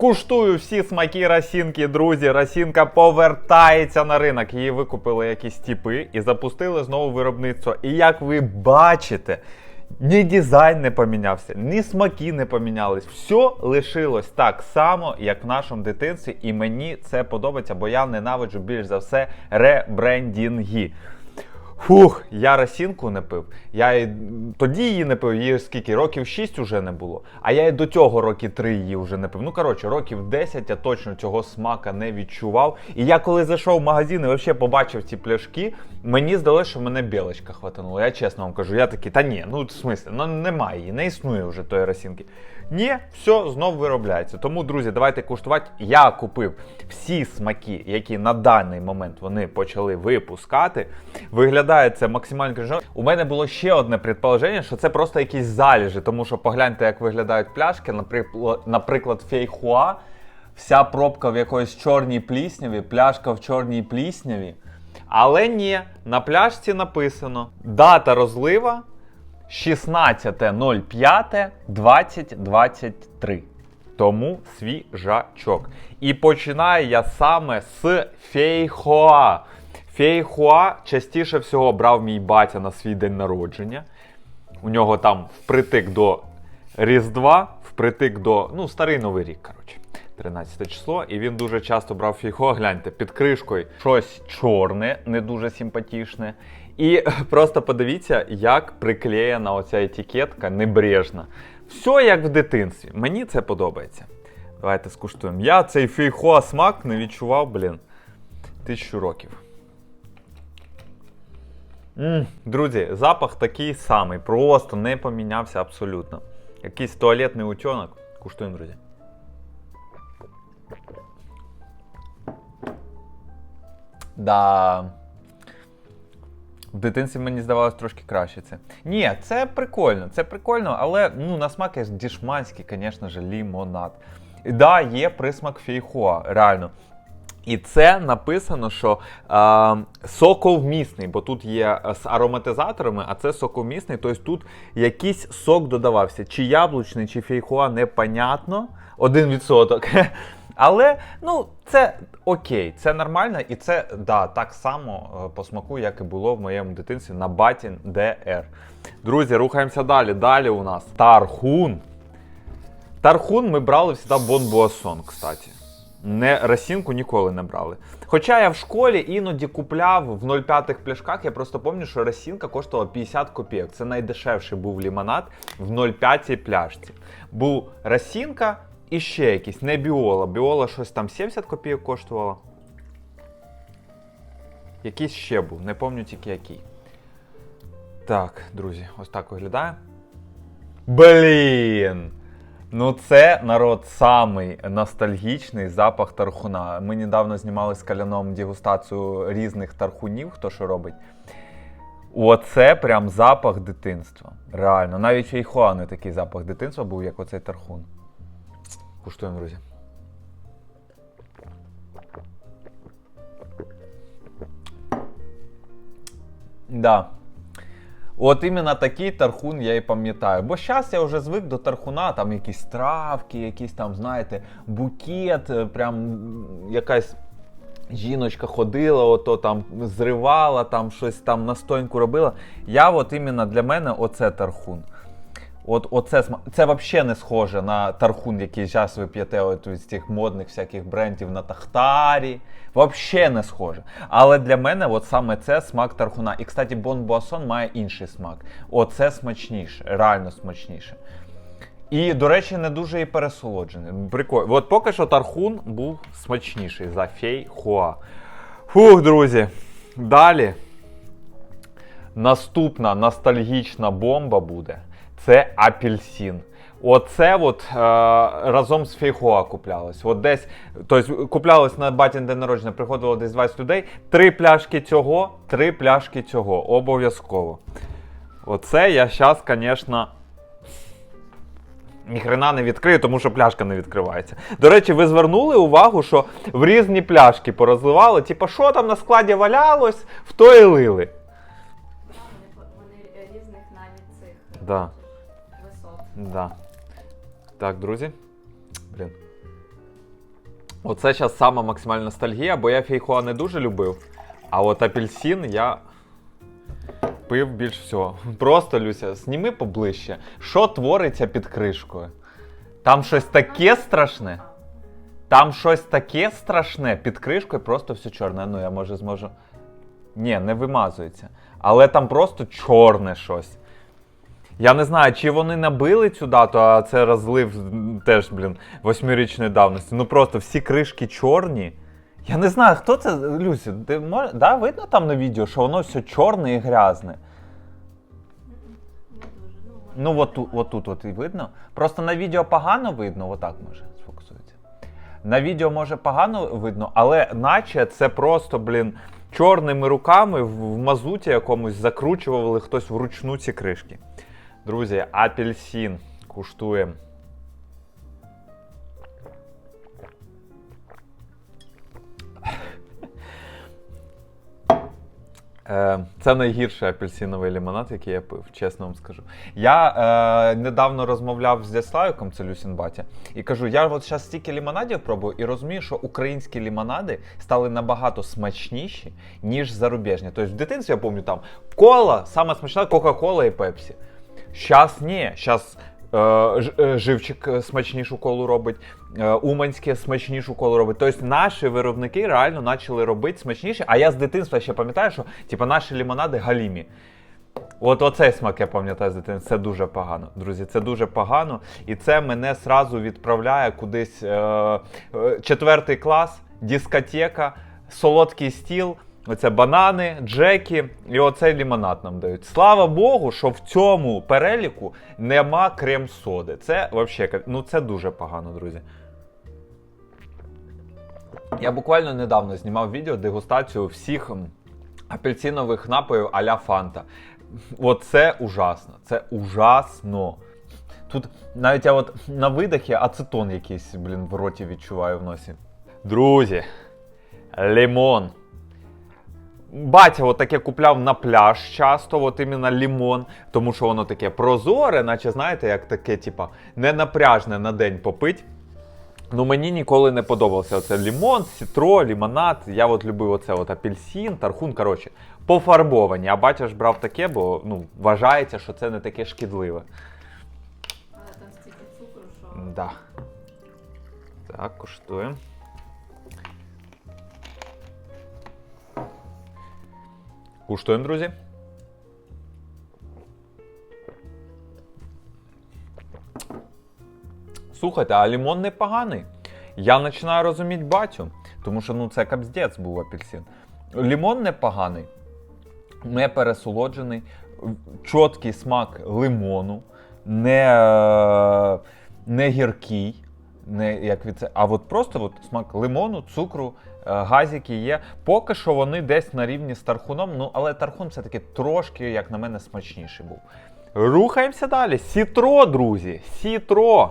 Куштую всі смаки Росінки, друзі. Росінка повертається на ринок. Її викупили якісь тіпи і запустили знову виробництво. І як ви бачите, ні дизайн не помінявся, ні смаки не помінялись. Все лишилось так само, як в нашому дитинстві, і мені це подобається, бо я ненавиджу більш за все ребрендінги. Фух, я росінку не пив. Я і тоді її не пив, її скільки років 6 уже не було. А я і до цього роки 3 її вже не пив. Ну коротше, років 10 я точно цього смака не відчував. І я коли зайшов в магазин і взагалі побачив ці пляшки, мені здалося, що мене білочка хватанула. Я чесно вам кажу, я такий, та ні, ну в смислі, ну немає її, не існує вже тої росінки. Ні, все знов виробляється. Тому, друзі, давайте куштувати. Я купив всі смаки, які на даний момент вони почали випускати. Виглядає це максимально крінжово. У мене було ще одне предположення, що це просто якісь заліжі, тому що погляньте, як виглядають пляшки. Наприклад, фейхуа. Вся пробка в якоїсь чорній плісняві, пляшка в чорній плісняві. Але ні, на пляшці написано дата розлива 16.05.2023. Тому свіжачок. І починаю я саме з фейхоа. Фейхоа частіше всього брав мій батя на свій день народження. У нього там впритик до Різдва, впритик до. Ну, старий новий рік, коротше. 13 число, і він дуже часто брав фіго. Гляньте, під кришкою щось чорне, не дуже симпатичне. І просто подивіться, як приклеєна оця етикетка небрежна. Все як в дитинстві. Мені це подобається. Давайте скуштуємо. Я цей фейхоа смак не відчував, блін, тисячу років. м друзі, запах такий самий, просто не помінявся абсолютно. Якийсь туалетний утенок. Куштуємо, друзі. Да. В дитинстві мені здавалось трошки краще це. Ні, це прикольно, це прикольно, але ну, на смак є дішманський, звісно ж, лімонад. І да, є присмак фейхоа, реально. І це написано, що е, соковмісний, бо тут є з ароматизаторами, а це соковмісний, тобто тут якийсь сок додавався. Чи яблучний, чи фейхоа, непонятно. Один відсоток. Але ну, це окей, це нормально, і це да, так само е, по смаку, як і було в моєму дитинстві на Батін ДР. Друзі, рухаємося далі. Далі у нас Тархун. Тархун ми брали завжди Бонбуасон, кстати. Не росінку ніколи не брали. Хоча я в школі іноді купляв в 0,5 пляшках, я просто пам'ятаю, що росінка коштувала 50 копійок. Це найдешевший був лімонад в 0,5 пляшці. Був росінка і ще якийсь, не біола. Біола щось там 70 копійок коштувала. Якийсь ще був, не пам'ятаю тільки який. Так, друзі, ось так виглядає. Блін! Ну, це народ самий ностальгічний запах тархуна. Ми недавно знімали з каляном дегустацію різних тархунів, хто що робить. Оце прям запах дитинства. Реально. Навіть фейхоа не такий запах дитинства був, як оцей тархун. Куштуємо, друзі. Да. От іменно такий тархун я і пам'ятаю. Бо зараз я вже звик до тархуна, там якісь травки, якісь там, знаєте, букет, е, прям якась жіночка ходила, ото там зривала, там щось там настойку робила. Я от іменно для мене оце тархун. От оце це взагалі не схоже на тархун, який зараз ви п'єте от із цих модних всяких брендів на Тахтарі. Взагалі не схоже. Але для мене от саме це смак тархуна. І, кстати, Бон Буасон має інший смак. Оце смачніше, реально смачніше. І, до речі, не дуже і пересолоджений. Прикольно. От поки що тархун був смачніший за фей хуа. Фух, друзі. Далі. Наступна ностальгічна бомба буде це апельсин. Оце от е, разом з фейхоа куплялось. От десь, тобто куплялось на батін день народження, приходило десь 20 людей. Три пляшки цього, три пляшки цього. Обов'язково. Оце я зараз, звісно. Ніхрена не відкрию, тому що пляшка не відкривається. До речі, ви звернули увагу, що в різні пляшки порозливали, типа, що там на складі валялось, в то і лили. Вони різних навіть цих Да. Да. Так, друзі. Блін. Оце зараз сама максимальна ностальгія, бо я фейхоа не дуже любив. А от апельсин я пив більш всього. Просто, Люся, зніми поближче. Що твориться під кришкою? Там щось таке страшне. Там щось таке страшне під кришкою, просто все чорне. Ну, я може зможу. Ні, не вимазується. Але там просто чорне щось. Я не знаю, чи вони набили цю дату, а це розлив теж, блін, восьмирічної давності. Ну просто всі кришки чорні. Я не знаю, хто це. Люся, ти мож... да, видно там на відео, що воно все чорне і грязне. Ну, Ну, от от тут от і видно. Просто на відео погано видно, отак може сфокусується. На відео може погано видно, але наче це просто, блін, чорними руками в мазуті якомусь закручували хтось вручну ці кришки. Друзі, апельсин куштуємо. Е, Це найгірший апельсиновий лимонад, який я пив, чесно вам скажу. Я е, недавно розмовляв з Дяславіком, це Люсін Батя, і кажу: я от зараз стільки лимонадів пробую і розумію, що українські лимонади стали набагато смачніші, ніж зарубіжні. Тобто в дитинстві я пам'ятаю, там кола, сама смачна Кока-Кола і Пепсі. Щас ні, щас е, е, живчик е, смачнішу колу робить, е, Уманське смачнішу колу робить. Тобто наші виробники реально почали робити смачніше. А я з дитинства ще пам'ятаю, що типу, наші лімонади галімі. От оцей смак я пам'ятаю з дитинства. Це дуже погано, друзі. Це дуже погано. І це мене сразу відправляє кудись е, е, четвертий клас, дискотека, солодкий стіл. Оце банани, джеки і оцей лімонад нам дають. Слава Богу, що в цьому переліку нема крем-соди. Це взагалі, ну це дуже погано, друзі. Я буквально недавно знімав відео дегустацію всіх апельсинових напоїв а-ля Фанта. От це ужасно. Це ужасно. Тут навіть я от на видихі ацетон якийсь, блін, в роті відчуваю в носі. Друзі, лимон. Батя от таке купляв на пляж часто, от іменно лімон, тому що воно таке прозоре, наче знаєте, як таке, типа, не напряжне на день попить. Ну мені ніколи не подобався оце лімон, сітро, лімонад. Я от любив оце от апельсин, тархун. Коротше, пофарбовані. А батя ж брав таке, бо ну, вважається, що це не таке шкідливе. Але там стільки цукру, що Да. Так, куштуємо. Куштуємо, друзі. Слухайте, а лимон непоганий. Я починаю розуміти батю, тому що ну, це капздець був апельсин. Лимон непоганий, не пересолоджений, чіткий смак лимону, не, е, не гіркий, не як від це, а от просто от смак лимону, цукру, е, газики є. Поки що вони десь на рівні з тархуном, ну але тархун все-таки трошки, як на мене, смачніший був. Рухаємося далі. Сітро, друзі, сітро.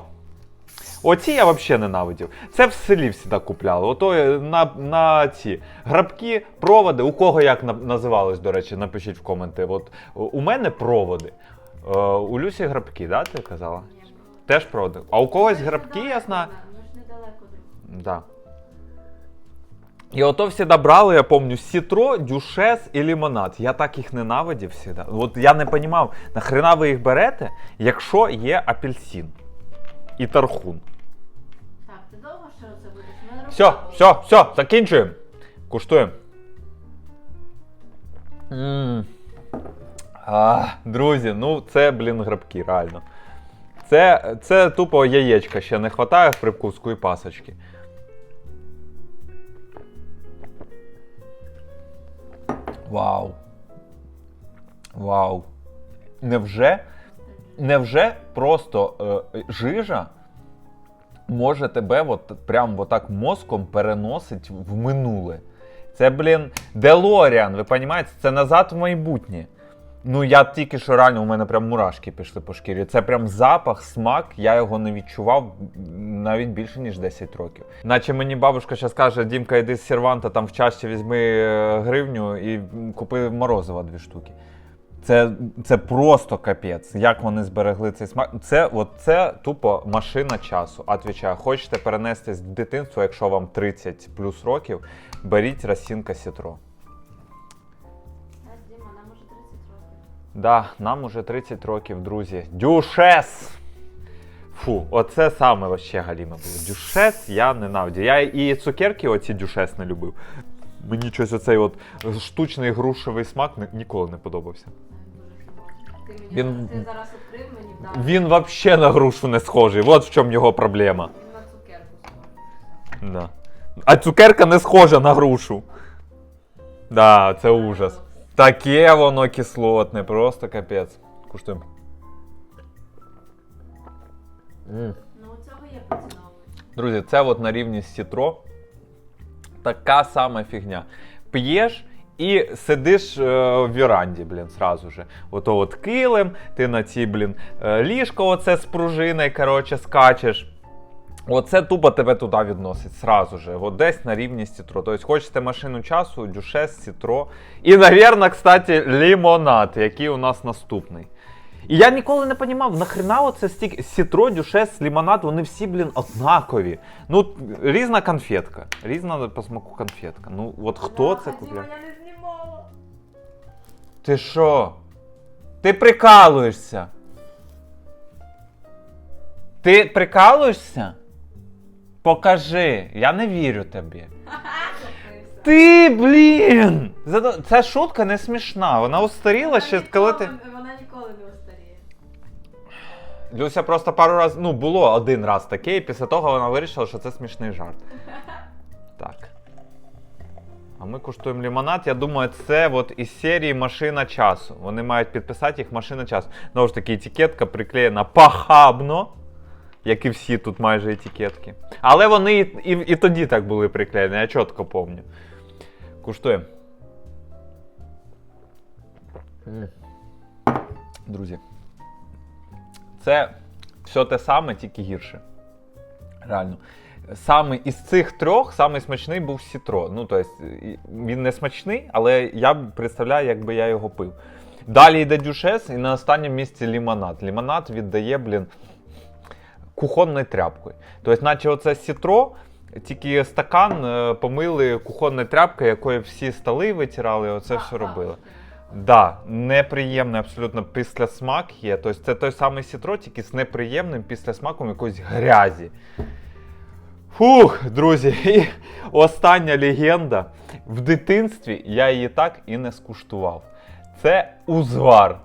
Оці я взагалі ненавидів. Це в селі всі купляли. Ото е, на, на ці грабки, проводи. У кого як на- називалось, до речі, напишіть в коменти. От у мене проводи. Е, у Люсі грабки, да, ти казала? Теж проводи. А у когось грабки, я знаю. Недалеко. Да. І ото всі брали, я пам'ятаю, сітро, дюшес і лимонад. Я так їх ненавидів всіда. От я не розумів, нахрена ви їх берете, якщо є апельсин і тархун. Так, ти довго ще оце будеш? У мене Все, рука все, все, закінчуємо. Куштуємо. М. А, друзі, ну це, блін, грабки, реально. Це, це тупо яєчка ще не вистачає в привкуску і пасочки. Вау. Вау. Невже? Невже просто е, жижа може тебе от прям отак мозком переносить в минуле. Це, блін, Делоріан, ви розумієте? Це назад в майбутнє. Ну, я тільки що реально у мене прям мурашки пішли по шкірі. Це прям запах, смак, я його не відчував навіть більше, ніж 10 років. Наче мені бабушка зараз каже, Дімка, йди з серванта, там в чашці візьми е, гривню і купи морозива дві штуки. Це, це просто капець. Як вони зберегли цей смак. Це, от, це тупо машина часу. Отвічаю, хочете перенестись в дитинство, якщо вам 30 плюс років, беріть Росінка Сітро. Да, нам уже 30 років, друзі. Дюшес! Фу, оце саме вообще галіме було. Дюшес я ненавидю. Я і цукерки оці дюшес не любив. Мені щось оцей от штучний грушевий смак ні- ніколи не подобався. Ти мені Він- ти зараз відкрив мені дав. Він вообще на грушу не схожий. От в чому його проблема. Він на цукерку схожий. Да. А цукерка не схожа на грушу. Да, це ужас. Таке воно кислотне, просто капець. Куштуємо. М. Ну у цього є поціновувач. Друзі, це от на рівні з сітро. Така сама фігня. П'єш і сидиш е, в віранді, блін, сразу же. Ото от килим, ти на цій, блін, е, ліжко оце з пружиною, коротше, скачеш. Оце тупо тебе туди відносить сразу же. От десь на рівні з сітро. Тобто хочете машину часу, дюшес, сітро. І, навірно, кстати, лімонад, який у нас наступний. І я ніколи не розумів, нахрена оце стільки сітро, дюшес, лімонад, вони всі, блін, однакові. Ну, різна конфетка. Різна по смаку конфетка. Ну, от хто Да, це купляє? я не знімала. Ти що? Ти прикалуєшся? Ти прикалуєшся? Покажи, я не вірю тобі. Ти, блін! Ця шутка не смішна. Вона устаріла ще коли ти. Вона ніколи не устаріє. Люся просто пару разів, ну було один раз таке, і після того вона вирішила, що це смішний жарт. Так. А ми куштуємо лимонад. Я думаю, це от із серії Машина часу. Вони мають підписати їх машина часу. Знову ж таки, етикетка приклеєна пахабно, як і всі тут майже етикетки. Але вони і, і, і тоді так були приклеєні, я чітко пам'ятаю. Куштуємо. Друзі. Це все те саме, тільки гірше. Реально. Саме із цих трьох самий смачний був сітро. Ну, тобто, він не смачний, але я представляю, якби я його пив. Далі йде дюшес, і на останньому місці лімонад. Лімонад віддає, блін, кухонною тряпкою. Тобто, наче оце сітро, тільки стакан е, помили кухонною тряпкою, якою всі столи витирали, оце все робили. Да, неприємний абсолютно післясмак є. Тобто це той самий сітро, тільки з неприємним післясмаком якоїсь грязі. Фух, друзі, і остання легенда. В дитинстві я її так і не скуштував. Це узвар.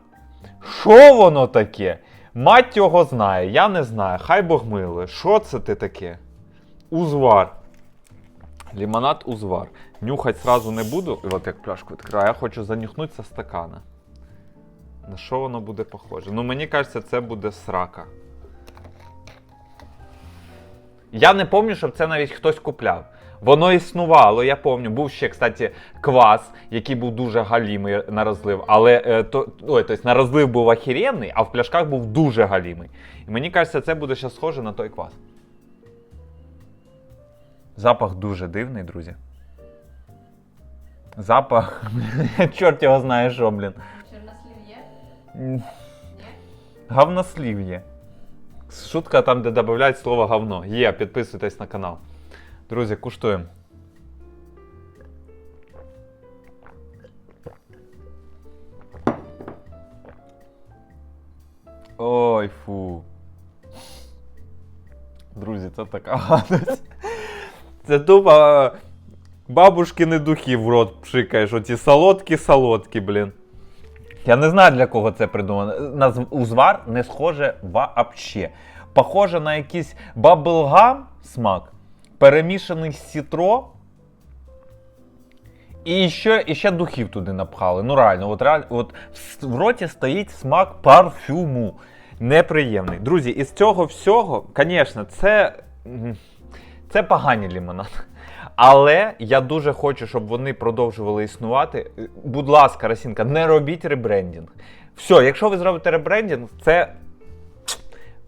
Що воно таке? Мать його знає, я не знаю. Хай Бог милує. Що це ти таке? Узвар. Лімонад узвар. Нюхать сразу не буду, і от як пляшку відкриваю, я хочу занюхнути со стакана. На що воно буде похоже? Ну, мені кажеться, це буде срака. Я не пам'ятаю, щоб це навіть хтось купляв. Воно існувало, я пам'ятаю. Був ще, кстати, квас, який був дуже галімий на розлив. Але е, то, ой, тобто на розлив був охеренний, а в пляшках був дуже галімий. І мені кажеться, це буде ще схоже на той квас. Запах дуже дивний, друзі. Запах. Чорт його знає, що, блін. Чорнослів є? М, є. Шутка там, де додають слово говно. Є, підписуйтесь на канал. Друзі, куштуємо. Ой, фу. Друзі, це така гадость. Це тупо бабушкини духи в рот пшикаєш. Оці солодкі-солодкі, блін. Я не знаю, для кого це придумано. На узвар не схоже вообще. Похоже на якийсь баблгам смак, перемішаний сітро. І ще, і ще духів туди напхали. Ну реально, от реально, от в, роті стоїть смак парфюму. Неприємний. Друзі, із цього всього, звісно, це, це погані лімонад. Але я дуже хочу, щоб вони продовжували існувати. Будь ласка, Росінка, не робіть ребрендінг. Все, якщо ви зробите ребрендінг, це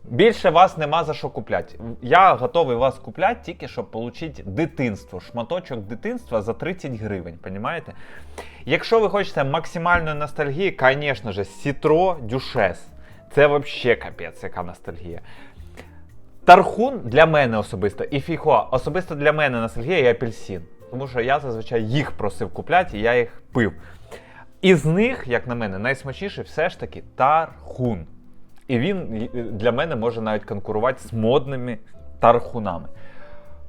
Більше вас нема за що купляти. Я готовий вас купляти тільки щоб отримати дитинство, шматочок дитинства за 30 гривень, понімаєте? Якщо ви хочете максимальної ностальгії, звісно ж, Сітро Дюшес. Це взагалі капець, яка ностальгія. Тархун для мене особисто і фіхо, особисто для мене ностальгія і апельсин. Тому що я зазвичай їх просив купляти, і я їх пив. Із них, як на мене, найсмачніший все ж таки тархун. І він для мене може навіть конкурувати з модними тархунами.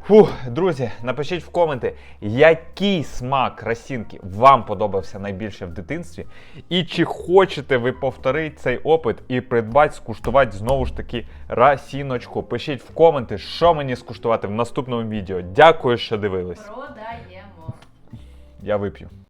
Фух, друзі, напишіть в коменти, який смак росінки вам подобався найбільше в дитинстві, і чи хочете ви повторити цей опит і придбати, скуштувати знову ж таки росіночку. Пишіть в коменти, що мені скуштувати в наступному відео. Дякую, що дивились. Продаємо. Я вип'ю.